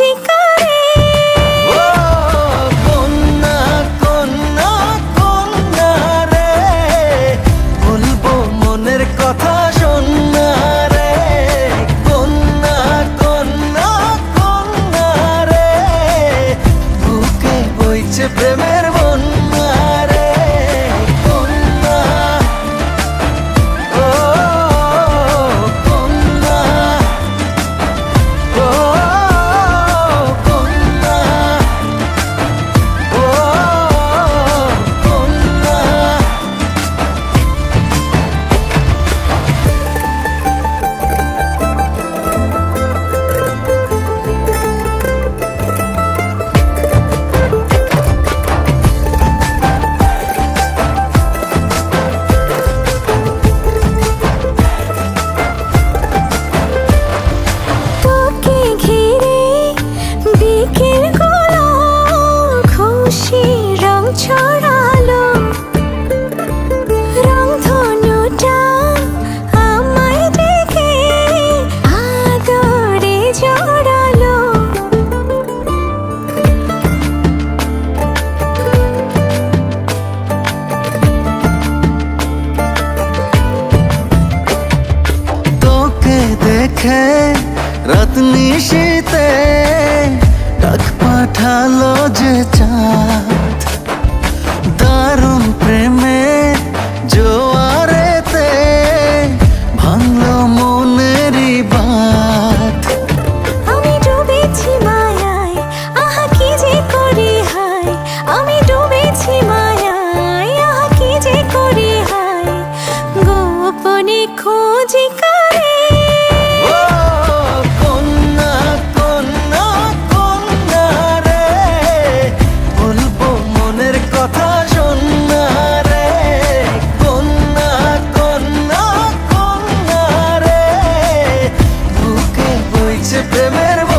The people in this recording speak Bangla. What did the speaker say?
Magic রেখে রাত নিশীতে let better